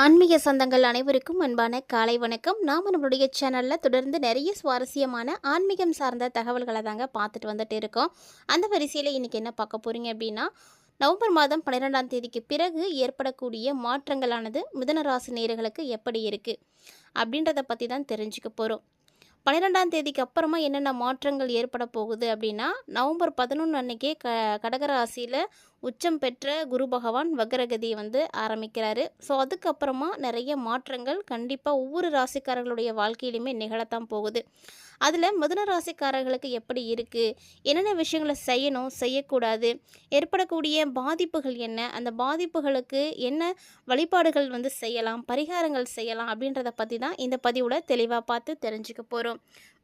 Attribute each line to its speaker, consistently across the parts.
Speaker 1: ஆன்மீக சொந்தங்கள் அனைவருக்கும் அன்பான காலை வணக்கம். நாம் நம்மளுடைய சேனலில் தொடர்ந்து நிறைய சுவாரஸ்யமான ஆன்மீகம் சார்ந்த தகவல்களை தாங்க பார்த்துட்டு வந்துட்டு இருக்கோம். அந்த வரிசையில் இன்றைக்கி என்ன பார்க்க போகிறீங்க அப்படின்னா நவம்பர் மாதம் பன்னிரெண்டாம் தேதிக்கு பிறகு ஏற்படக்கூடிய மாற்றங்களானது மிதனராசி நேர்களுக்கு எப்படி இருக்குது அப்படின்றத பற்றி தான் தெரிஞ்சுக்க போகிறோம் பன்னிரெண்டாம் தேதிக்கு அப்புறமா என்னென்ன மாற்றங்கள் ஏற்பட போகுது அப்படின்னா நவம்பர் பதினொன்று அன்னைக்கே க கடகராசியில் உச்சம் பெற்ற குரு பகவான் வக்ரகதியை வந்து ஆரம்பிக்கிறாரு. ஸோ அதுக்கப்புறமா நிறைய மாற்றங்கள் கண்டிப்பாக ஒவ்வொரு ராசிக்காரர்களுடைய வாழ்க்கையிலுமே நிகழத்தான் போகுது. அதில் மிதுன ராசிக்காரர்களுக்கு எப்படி இருக்குது என்னென்ன விஷயங்களை செய்யணும் செய்யக்கூடாது? ஏற்படக்கூடிய பாதிப்புகள் என்ன? அந்த பாதிப்புகளுக்கு என்ன வழிபாடுகள் வந்து செய்யலாம்? பரிகாரங்கள் செய்யலாம் அப்படின்றத பற்றி தான் இந்த பதிவில் தெளிவாக பார்த்து தெரிஞ்சுக்க போகிறோம்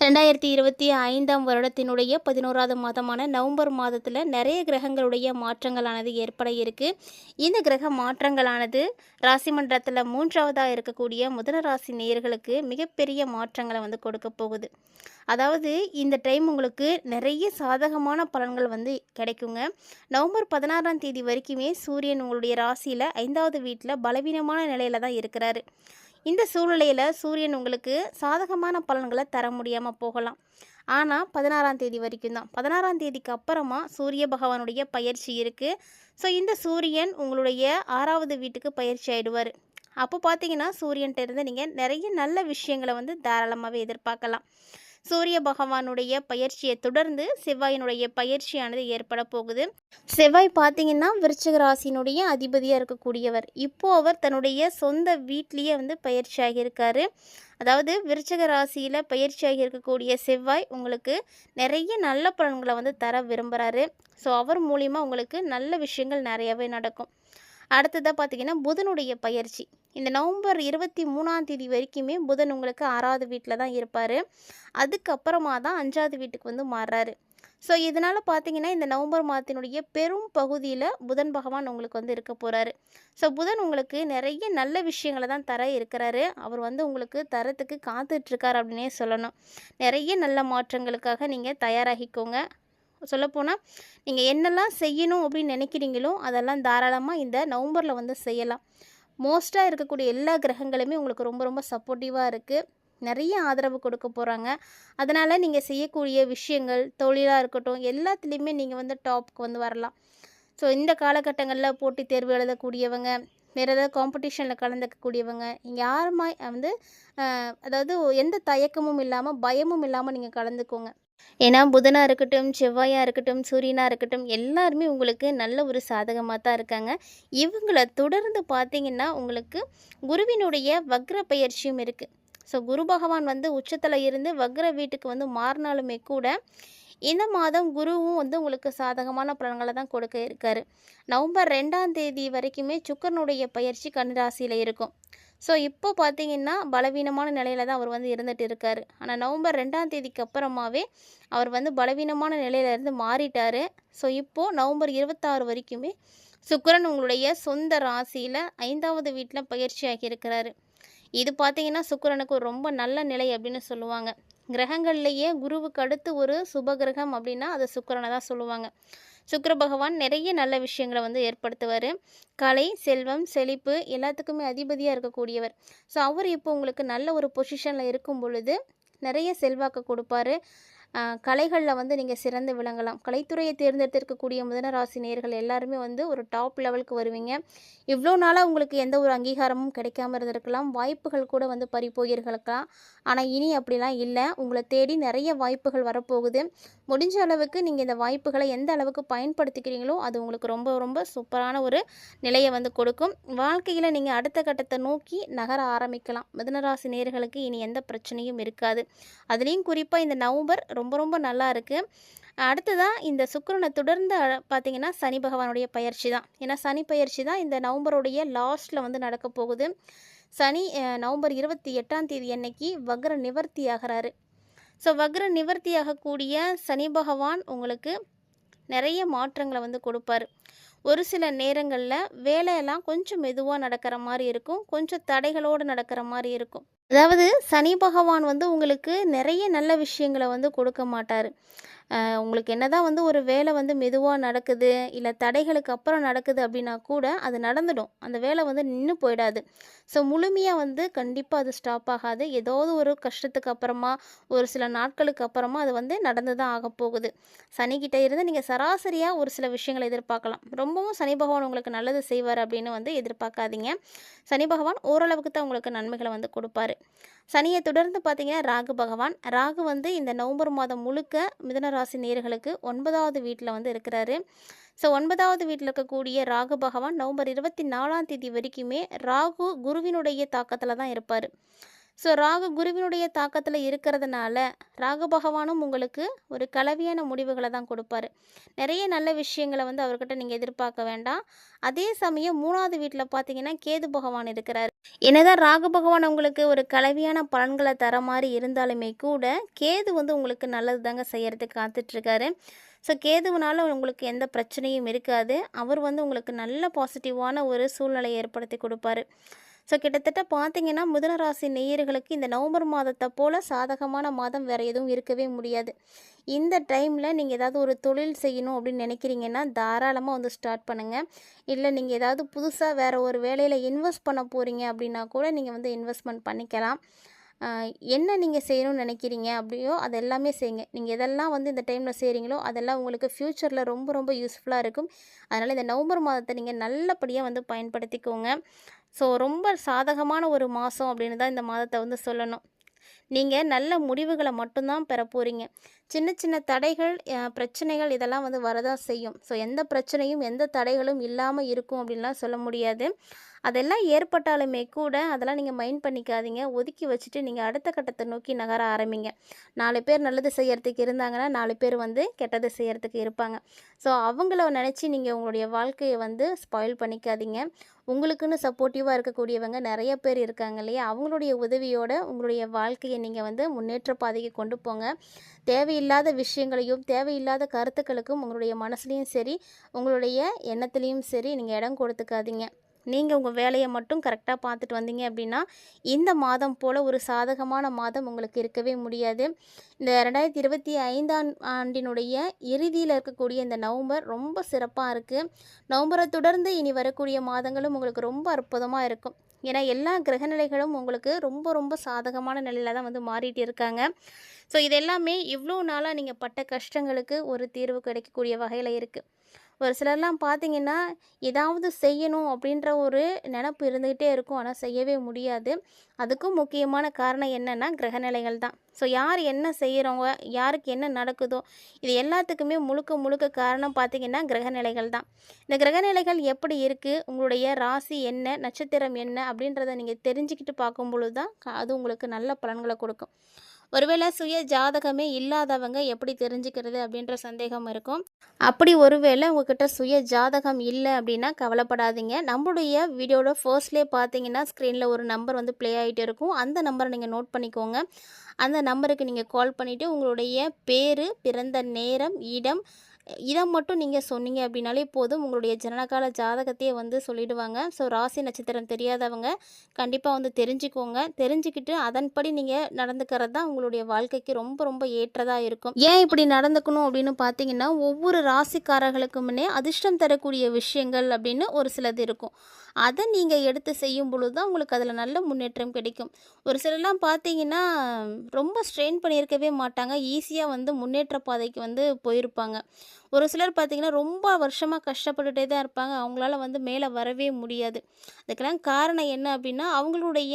Speaker 1: ரெண்டாயிரத்தி இருபத்தி ஐந்தாம் வருடத்தினுடைய பதினோராவது மாதமான நவம்பர் மாதத்தில் நிறைய கிரகங்களுடைய மாற்றங்களானது ஏற்பட இருக்குது இந்த கிரக மாற்றங்களானது ராசி மன்றத்தில் மூன்றாவதாக இருக்கக்கூடிய முதல ராசி நேயர்களுக்கு மிகப்பெரிய மாற்றங்களை வந்து கொடுக்க போகுது. அதாவது இந்த டைம் உங்களுக்கு நிறைய சாதகமான பலன்கள் வந்து கிடைக்குங்க. நவம்பர் பதினாறாம் தேதி வரைக்குமே சூரியன் உங்களுடைய ராசியில் ஐந்தாவது வீட்டில் பலவீனமான நிலையில தான் இருக்கிறாரு. இந்த சூழ்நிலையில் சூரியன் உங்களுக்கு சாதகமான பலன்களை தர முடியாமல் போகலாம். ஆனால் பதினாறாம் தேதி வரைக்கும் தான். பதினாறாம் தேதிக்கு அப்புறமா சூரிய பகவானுடைய பயிற்சி இருக்குது ஸோ இந்த சூரியன் உங்களுடைய ஆறாவது வீட்டுக்கு பயிற்சி ஆயிடுவார். அப்போ பார்த்தீங்கன்னா சூரியன்கிட்ட இருந்து நீங்கள் நிறைய நல்ல விஷயங்களை வந்து தாராளமாகவே எதிர்பார்க்கலாம். சூரிய பகவானுடைய பயிற்சியை தொடர்ந்து செவ்வாயினுடைய பயிற்சியானது ஏற்பட போகுது. செவ்வாய் பார்த்தீங்கன்னா விருச்சிக ராசியினுடைய அதிபதியாக இருக்கக்கூடியவர். இப்போது அவர் தன்னுடைய சொந்த வீட்லேயே வந்து பயிற்சி ஆகியிருக்காரு அதாவது விருச்சக ராசியில் பயிற்சியாகி இருக்கக்கூடிய செவ்வாய் உங்களுக்கு நிறைய நல்ல பலன்களை வந்து தர விரும்புகிறாரு ஸோ அவர் மூலிமா உங்களுக்கு நல்ல விஷயங்கள் நிறையவே நடக்கும். அடுத்ததாக பார்த்தீங்கன்னா புதனுடைய பயிற்சி. இந்த நவம்பர் இருபத்தி மூணாம் தேதி வரைக்குமே புதன் உங்களுக்கு ஆறாவது வீட்டில் தான் இருப்பார். அதுக்கப்புறமா தான் அஞ்சாவது வீட்டுக்கு வந்து மாறுறாரு. ஸோ இதனால் பார்த்தீங்கன்னா இந்த நவம்பர் மாதத்தினுடைய பெரும் பகுதியில் புதன் பகவான் உங்களுக்கு வந்து இருக்க போகிறாரு ஸோ புதன் உங்களுக்கு நிறைய நல்ல விஷயங்களை தான் தர இருக்கிறாரு. அவர் வந்து உங்களுக்கு தரத்துக்கு காத்துட்ருக்கார் அப்படின்னே சொல்லணும். நிறைய நல்ல மாற்றங்களுக்காக நீங்கள் தயாராகிக்கோங்க. சொல்லப்போனால் நீங்கள் என்னெல்லாம் செய்யணும் அப்படின்னு நினைக்கிறீங்களோ அதெல்லாம் தாராளமாக இந்த நவம்பரில் வந்து செய்யலாம். மோஸ்ட்டாக இருக்கக்கூடிய எல்லா கிரகங்களுமே உங்களுக்கு ரொம்ப ரொம்ப சப்போர்ட்டிவாக இருக்குது நிறைய ஆதரவு கொடுக்க போகிறாங்க அதனால் நீங்கள் செய்யக்கூடிய விஷயங்கள் தொழிலாக இருக்கட்டும் எல்லாத்துலேயுமே நீங்கள் வந்து டாப்க்கு வந்து வரலாம். ஸோ இந்த காலகட்டங்களில் போட்டித் தேர்வு எழுதக்கூடியவங்க வேறு ஏதாவது காம்படிஷனில் கலந்துக்கக்கூடியவங்க இங்கே யாருமா வந்து அதாவது எந்த தயக்கமும் இல்லாமல் பயமும் இல்லாமல் நீங்கள் கலந்துக்கோங்க. ஏன்னா புதனாக இருக்கட்டும் செவ்வாயாக இருக்கட்டும் சூரியனாக இருக்கட்டும் எல்லாருமே உங்களுக்கு நல்ல ஒரு சாதகமாக தான் இருக்காங்க. இவங்களை தொடர்ந்து பார்த்தீங்கன்னா உங்களுக்கு குருவினுடைய வக்ர பயிற்சியும் இருக்குது ஸோ குரு பகவான் வந்து உச்சத்தில் இருந்து வக்ர வீட்டுக்கு வந்து மாறினாலுமே கூட இந்த மாதம் குருவும் வந்து உங்களுக்கு சாதகமான பலன்களை தான் கொடுக்க இருக்காரு. நவம்பர் ரெண்டாம் தேதி வரைக்குமே சுக்கரனுடைய பயிற்சி கன்னிராசியில் இருக்கும். ஸோ இப்போ பார்த்தீங்கன்னா பலவீனமான நிலையில தான் அவர் வந்து இருந்துட்டு இருக்கார். ஆனால் நவம்பர் ரெண்டாம் தேதிக்கு அப்புறமாவே அவர் வந்து பலவீனமான நிலையிலேருந்து இருந்து ஸோ இப்போது நவம்பர் இருபத்தாறு வரைக்குமே சுக்கரன் உங்களுடைய சொந்த ராசியில் ஐந்தாவது வீட்டில் பயிற்சி இருக்கிறாரு. இது பார்த்தீங்கன்னா சுக்கரனுக்கு ரொம்ப நல்ல நிலை அப்படின்னு சொல்லுவாங்க. கிரகங்கள்லேயே குருவுக்கு அடுத்து ஒரு சுப கிரகம் அப்படின்னா அது சுக்கிரனை தான் சொல்லுவாங்க. சுக்கர பகவான் நிறைய நல்ல விஷயங்களை வந்து ஏற்படுத்துவார். கலை செல்வம் செழிப்பு எல்லாத்துக்குமே அதிபதியாக இருக்கக்கூடியவர். ஸோ அவர் இப்போ உங்களுக்கு நல்ல ஒரு பொசிஷனில் இருக்கும் பொழுது நிறைய செல்வாக்கு கொடுப்பாரு. கலைகளில் வந்து நீங்கள் சிறந்து விளங்கலாம். கலைத்துறையை தேர்ந்தெடுத்திருக்கக்கூடிய முதன நேர்கள் எல்லாருமே வந்து ஒரு டாப் லெவலுக்கு வருவீங்க. இவ்வளோ நாளாக உங்களுக்கு எந்த ஒரு அங்கீகாரமும் கிடைக்காம இருந்திருக்கலாம். வாய்ப்புகள் கூட வந்து பறி ஆனால் இனி அப்படிலாம் இல்லை. உங்களை தேடி நிறைய வாய்ப்புகள் வரப்போகுது. முடிஞ்ச அளவுக்கு நீங்கள் இந்த வாய்ப்புகளை எந்த அளவுக்கு பயன்படுத்திக்கிறீங்களோ அது உங்களுக்கு ரொம்ப ரொம்ப சூப்பரான ஒரு நிலையை வந்து கொடுக்கும். வாழ்க்கையில் நீங்கள் அடுத்த கட்டத்தை நோக்கி நகர ஆரம்பிக்கலாம். மிதனராசி நேர்களுக்கு இனி எந்த பிரச்சனையும் இருக்காது. அதுலேயும் குறிப்பாக இந்த நவம்பர் ரொம்ப ரொம்ப நல்லா இருக்குது அடுத்ததாக இந்த சுக்கரனை தொடர்ந்து பார்த்திங்கன்னா சனி பகவானுடைய பயிற்சி தான். ஏன்னா சனி பயிற்சி தான் இந்த நவம்பருடைய லாஸ்ட்டில் வந்து நடக்க போகுது. சனி நவம்பர் இருபத்தி எட்டாம் தேதி அன்னைக்கு வக்ர நிவர்த்தி ஆகிறாரு. ஸோ வக்ர நிவர்த்தி ஆகக்கூடிய சனி பகவான் உங்களுக்கு நிறைய மாற்றங்களை வந்து கொடுப்பாரு. ஒரு சில நேரங்களில் வேலையெல்லாம் கொஞ்சம் மெதுவாக நடக்கிற மாதிரி இருக்கும். கொஞ்சம் தடைகளோடு நடக்கிற மாதிரி இருக்கும். அதாவது சனி பகவான் வந்து உங்களுக்கு நிறைய நல்ல விஷயங்களை வந்து கொடுக்க மாட்டார் உங்களுக்கு என்னதான் வந்து ஒரு வேலை வந்து மெதுவாக நடக்குது, இல்லை தடைகளுக்கு அப்புறம் நடக்குது அப்படின்னா கூட, அது நடந்துடும். அந்த வேலை வந்து நின்று போயிடாது. ஸோ முழுமையாக வந்து கண்டிப்பாக அது ஸ்டாப் ஆகாது. ஏதாவது ஒரு கஷ்டத்துக்கு அப்புறமா, ஒரு சில நாட்களுக்கு அப்புறமா அது வந்து நடந்து தான் ஆகப்போகுது. சனிக்கிட்ட இருந்து நீங்கள் சராசரியாக ஒரு சில விஷயங்களை எதிர்பார்க்கலாம். ரொம்பவும் சனி பகவான் உங்களுக்கு நல்லது செய்வார் அப்படின்னு வந்து எதிர்பார்க்காதீங்க. சனி பகவான் ஓரளவுக்கு தான் உங்களுக்கு நன்மைகளை வந்து கொடுப்பாரு சனியை தொடர்ந்து பார்த்தீங்கன்னா, ராகு பகவான். ராகு வந்து இந்த நவம்பர் மாதம் முழுக்க மிதனராசி நேர்களுக்கு ஒன்பதாவது வீட்டில் வந்து இருக்கிறாரு. ஸோ ஒன்பதாவது வீட்டில் இருக்கக்கூடிய ராகு பகவான் நவம்பர் 24ஆம் தேதி வரைக்குமே ராகு குருவினுடைய தாக்கத்தில் தான் இருப்பாரு. ஸோ ராகு குருவினுடைய தாக்கத்தில் இருக்கிறதுனால, ராகு பகவானும் உங்களுக்கு ஒரு கலவையான முடிவுகளை தான் கொடுப்பாரு நிறைய நல்ல விஷயங்கள வந்து அவர்கிட்ட நீங்கள் எதிர்பார்க்க வேண்டாம். அதே சமயம் மூணாவது வீட்டில் பார்த்தீங்கன்னா, கேது பகவான் இருக்கிறாரு. என்னதான் ராகு பகவான் உங்களுக்கு ஒரு கலவையான பலன்களை தர மாதிரி இருந்தாலுமே கூட, கேது வந்து உங்களுக்கு நல்லது தாங்க செய்யறதுக்கு காத்துட்ருக்காரு. ஸோ கேதுவுனால உங்களுக்கு எந்த பிரச்சனையும் இருக்காது. அவர் வந்து உங்களுக்கு நல்ல பாசிட்டிவான ஒரு சூழ்நிலையை ஏற்படுத்தி கொடுப்பாரு ஸோ கிட்டத்தட்ட பார்த்தீங்கன்னா, மிதுனராசி நேயர்களுக்கு இந்த நவம்பர் மாதத்தை போல் சாதகமான மாதம் வேறு எதுவும் இருக்கவே முடியாது. இந்த டைமில் நீங்கள் ஏதாவது ஒரு தொழில் செய்யணும் அப்படின்னு நினைக்கிறீங்கன்னா தாராளமாக வந்து ஸ்டார்ட் பண்ணுங்கள் இல்லை நீங்கள் ஏதாவது புதுசாக வேறு ஒரு வேலையில் இன்வெஸ்ட் பண்ண போகிறீங்க அப்படின்னா கூட நீங்கள் வந்து இன்வெஸ்ட்மெண்ட் பண்ணிக்கலாம். என்ன நீங்கள் செய்யணும்னு நினைக்கிறீங்க அப்படியோ அது எல்லாமே செய்யுங்க. நீங்கள் எதெல்லாம் வந்து இந்த டைமில் செய்கிறீங்களோ அதெல்லாம் உங்களுக்கு ஃப்யூச்சரில் ரொம்ப ரொம்ப யூஸ்ஃபுல்லாக இருக்கும். அதனால் இந்த நவம்பர் மாதத்தை நீங்கள் நல்லபடியாக வந்து பயன்படுத்திக்கோங்க. ஸோ ரொம்ப சாதகமான ஒரு மாதம் அப்படின்னு தான் இந்த மாதத்தை வந்து சொல்லணும். நீங்கள் நல்ல முடிவுகளை மட்டும்தான் பெற போகிறீங்க சின்ன சின்ன தடைகள், பிரச்சனைகள் இதெல்லாம் வந்து வரதான் செய்யும். ஸோ எந்த பிரச்சனையும், எந்த தடைகளும் இல்லாமல் இருக்கும் அப்படின்லாம் சொல்ல முடியாது. அதெல்லாம் ஏற்பட்டாலுமே கூட, அதெல்லாம் நீங்கள் மைண்ட் பண்ணிக்காதீங்க. ஒதுக்கி வச்சுட்டு நீங்கள் அடுத்த கட்டத்தை நோக்கி நகர ஆரம்பிங்க. நாலு பேர் நல்லது செய்யறதுக்கு இருந்தாங்கன்னா, நாலு பேர் வந்து கெட்டது செய்யறதுக்கு இருப்பாங்க. ஸோ அவங்கள நினச்சி நீங்கள் உங்களுடைய வாழ்க்கையை வந்து ஸ்பாயில் பண்ணிக்காதீங்க. உங்களுக்குன்னு சப்போர்ட்டிவாக இருக்கக்கூடியவங்க நிறைய பேர் இருக்காங்க இல்லையா? அவங்களுடைய உதவியோட உங்களுடைய வாழ்க்கையை நீங்கள் வந்து முன்னேற்ற பாதைக்கு கொண்டு போங்க. தேவையில்லாத விஷயங்களையும், தேவையில்லாத கருத்துக்களுக்கும் உங்களுடைய மனசுலேயும் சரி, உங்களுடைய எண்ணத்துலேயும் சரி நீங்கள் இடம் கொடுத்துக்காதீங்க. நீங்கள் உங்கள் வேலையை மட்டும் கரெக்டாக பார்த்துட்டு வந்தீங்க அப்படின்னா இந்த மாதம் போல் ஒரு சாதகமான மாதம் உங்களுக்கு இருக்கவே முடியாது. இந்த 2025ஆம் ஆண்டினுடைய இறுதியில் இருக்கக்கூடிய இந்த நவம்பர் ரொம்ப சிறப்பாக இருக்குது நவம்பரை தொடர்ந்து இனி வரக்கூடிய மாதங்களும் உங்களுக்கு ரொம்ப அற்புதமாக இருக்கும். ஏன்னா, எல்லா கிரகநிலைகளும் உங்களுக்கு ரொம்ப ரொம்ப சாதகமான நிலையில் தான் வந்து மாறிட்டு இருக்காங்க. ஸோ இது எல்லாமே இவ்வளோ நாளாக நீங்கள் பட்ட கஷ்டங்களுக்கு ஒரு தீர்வு கிடைக்கக்கூடிய வகையில் இருக்குது ஒரு சிலர்லாம் பார்த்தீங்கன்னா, ஏதாவது செய்யணும் அப்படின்ற ஒரு நினப்பு இருந்துக்கிட்டே இருக்கும். ஆனால் செய்யவே முடியாது. அதுக்கும் முக்கியமான காரணம் என்னன்னா, கிரகநிலைகள் தான். ஸோ யார் என்ன செய்கிறவங்க யாருக்கு என்ன நடக்குதோ, இது எல்லாத்துக்குமே முழுக்க முழுக்க காரணம் பார்த்தீங்கன்னா, கிரகநிலைகள் தான். இந்த கிரகநிலைகள் எப்படி இருக்குது உங்களுடைய ராசி என்ன, நட்சத்திரம் என்ன அப்படின்றத நீங்கள் தெரிஞ்சுக்கிட்டு பார்க்கும்பொழுது தான், அது உங்களுக்கு நல்ல பலன்களை கொடுக்கும். ஒருவேளை சுய ஜாதகமே இல்லாதவங்க எப்படி தெரிஞ்சுக்கிறது அப்படின்ற சந்தேகம் இருக்கும். அப்படி ஒருவேளை உங்ககிட்ட சுய ஜாதகம் இல்லை அப்படின்னா கவலைப்படாதீங்க. நம்மளுடைய வீடியோட ஃபர்ஸ்ட்லேயே பார்த்தீங்கன்னா, ஸ்க்ரீனில் ஒரு நம்பர் வந்து ப்ளே ஆகிட்டு இருக்கும். அந்த நம்பரை நீங்கள் நோட் பண்ணிக்கோங்க. அந்த நம்பருக்கு நீங்கள் கால் பண்ணிவிட்டு உங்களுடைய பேர் பிறந்த நேரம், இடம் இதை மட்டும் நீங்கள் சொன்னீங்க அப்படின்னாலே போதும். உங்களுடைய ஜனனகால ஜாதகத்தையே வந்து சொல்லிடுவாங்க. ஸோ ராசி, நட்சத்திரம் தெரியாதவங்க கண்டிப்பாக வந்து தெரிஞ்சுக்கோங்க. தெரிஞ்சுக்கிட்டு அதன்படி நீங்கள் நடந்துக்கிறது தான் உங்களுடைய வாழ்க்கைக்கு ரொம்ப ரொம்ப ஏற்றதாக இருக்கும். ஏன் இப்படி நடந்துக்கணும் அப்படின்னு பார்த்தீங்கன்னா, ஒவ்வொரு ராசிக்காரர்களுக்குமே அதிர்ஷ்டம் தரக்கூடிய விஷயங்கள் அப்படின்னு ஒரு சிலது இருக்கும். அதை நீங்கள் எடுத்து செய்யும் பொழுது தான் உங்களுக்கு அதில் நல்ல முன்னேற்றம் கிடைக்கும். ஒரு சிலர்லாம் பார்த்தீங்கன்னா, ரொம்ப ஸ்ட்ரெயின் பண்ணியிருக்கவே மாட்டாங்க. ஈஸியாக வந்து முன்னேற்ற பாதைக்கு வந்து போயிருப்பாங்க. ஒரு சிலர் பார்த்திங்கன்னா ரொம்ப வருஷமா கஷ்டப்பட்டுட்டே தான் இருப்பாங்க. அவங்களால வந்து மேல வரவே முடியாது. அதுக்கெல்லாம் காரணம் என்ன அப்படின்னா அவங்களுடைய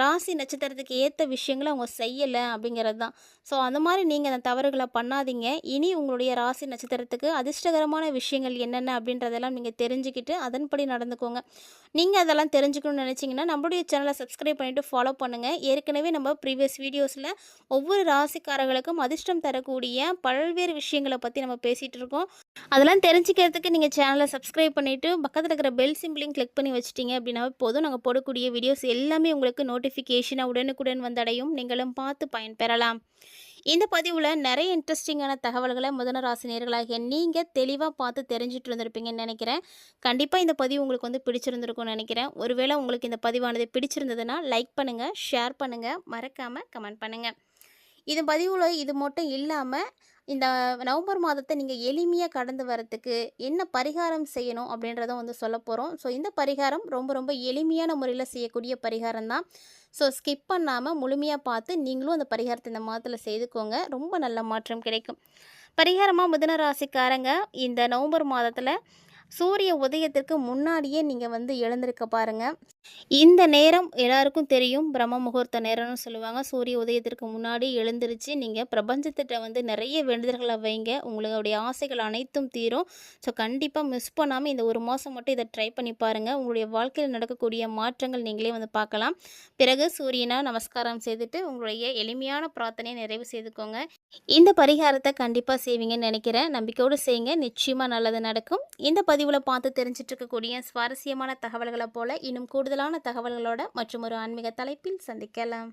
Speaker 1: ராசி, நட்சத்திரத்துக்கு ஏற்ற விஷயங்களை அவங்க செய்யலை அப்படிங்கிறது தான். ஸோ அந்த மாதிரி நீங்கள் அந்த தவறுகளை பண்ணாதீங்க. இனி உங்களுடைய ராசி, நட்சத்திரத்துக்கு அதிர்ஷ்டகரமான விஷயங்கள் என்னென்ன அப்படின்றதெல்லாம் நீங்கள் தெரிஞ்சுக்கிட்டு, அதன்படி நடந்துக்கோங்க. நீங்கள் அதெல்லாம் தெரிஞ்சுக்கணும்னு நினச்சிங்கன்னா நம்மளுடைய சேனலை சப்ஸ்கிரைப் பண்ணிவிட்டு ஃபாலோ பண்ணுங்கள் ஏற்கனவே நம்ம ப்ரீவியஸ் வீடியோஸில் ஒவ்வொரு ராசிக்காரர்களுக்கும் அதிர்ஷ்டம் தரக்கூடிய பல்வேறு விஷயங்களை பற்றி நம்ம பேசிகிட்டு இருக்கோம். அதெல்லாம் தெரிஞ்சுக்கிறதுக்கு நீங்கள் சேனலை சப்ஸ்கிரைப் பண்ணிவிட்டு பக்கத்தில் இருக்கிற பெல் சிம்பிளையும் கிளிக் பண்ணி வச்சிட்டிங்க அப்படின்னா போதும். நாங்கள் போடக்கூடிய வீடியோஸ் எல்லாமே உங்களுக்கு நோட்டிஃபிகேஷனா உடனுக்குடன் வந்தடையும். நீங்களும் பார்த்து பயன்பெறலாம். இந்த பதிவில் நிறைய இன்ட்ரெஸ்டிங்கான தகவல்களை முதன ராசி நீங்கள் தெளிவாக பார்த்து தெரிஞ்சுட்டு இருந்திருப்பீங்கன்னு நினைக்கிறேன் கண்டிப்பாக இந்த பதிவு உங்களுக்கு வந்து பிடிச்சிருந்திருக்கும்னு நினைக்கிறேன் ஒருவேளை உங்களுக்கு இந்த பதிவானது பிடிச்சிருந்ததுன்னா லைக் பண்ணுங்கள் ஷேர் பண்ணுங்கள் மறக்காமல் கமெண்ட் பண்ணுங்கள் இது பதிவில் இது மட்டும் இல்லாமல் இந்த நவம்பர் மாதத்தை நீங்கள் எளிமையாக கடந்து வரத்துக்கு என்ன பரிகாரம் செய்யணும் அப்படின்றத வந்து சொல்ல போகிறோம் ஸோ இந்த பரிகாரம் ரொம்ப ரொம்ப எளிமையான முறையில் செய்யக்கூடிய பரிகாரம் தான். ஸோ ஸ்கிப் பண்ணாமல் முழுமையாக பார்த்து நீங்களும் அந்த பரிகாரத்தை இந்த மாதத்தில் செய்துக்கோங்க. ரொம்ப நல்ல மாற்றம் கிடைக்கும். பரிகாரமாக மிதன ராசிக்காரங்க இந்த நவம்பர் மாதத்தில் சூரிய உதயத்திற்கு முன்னாடியே நீங்கள் வந்து எழுந்திருக்க பாருங்கள் இந்த நேரம் எல்லாருக்கும் தெரியும். பிரம்ம முகூர்த்த நேரம்னு சொல்லுவாங்க. சூரிய உதயத்திற்கு முன்னாடி எழுந்திருச்சு நீங்கள் பிரபஞ்சத்திட்ட வந்து நிறைய வேண்டுதல்களை வைங்க. உங்களுடைய ஆசைகள் அனைத்தும் தீரும். ஸோ கண்டிப்பாக மிஸ் பண்ணாமல் இந்த ஒரு மாதம் மட்டும் இதை ட்ரை பண்ணி பாருங்கள் உங்களுடைய வாழ்க்கையில் நடக்கக்கூடிய மாற்றங்கள் நீங்களே வந்து பார்க்கலாம். பிறகு சூரியனை நமஸ்காரம் செய்துட்டு உங்களுடைய எளிமையான பிரார்த்தனையை நிறைவு செய்துக்கோங்க. இந்த பரிகாரத்தை கண்டிப்பாக செய்வீங்கன்னு நினைக்கிறேன். நம்பிக்கையோடு செய்யுங்க. நிச்சயமாக நல்லது நடக்கும். இந்த பதிவில் பார்த்து தெரிஞ்சிட்டு இருக்கக்கூடிய சுவாரஸ்யமான தகவல்களை போல இன்னும் கூடுதலான தகவல்களோட மற்றும் ஒரு ஆன்மீக தலைப்பில் சந்திக்கலாம்.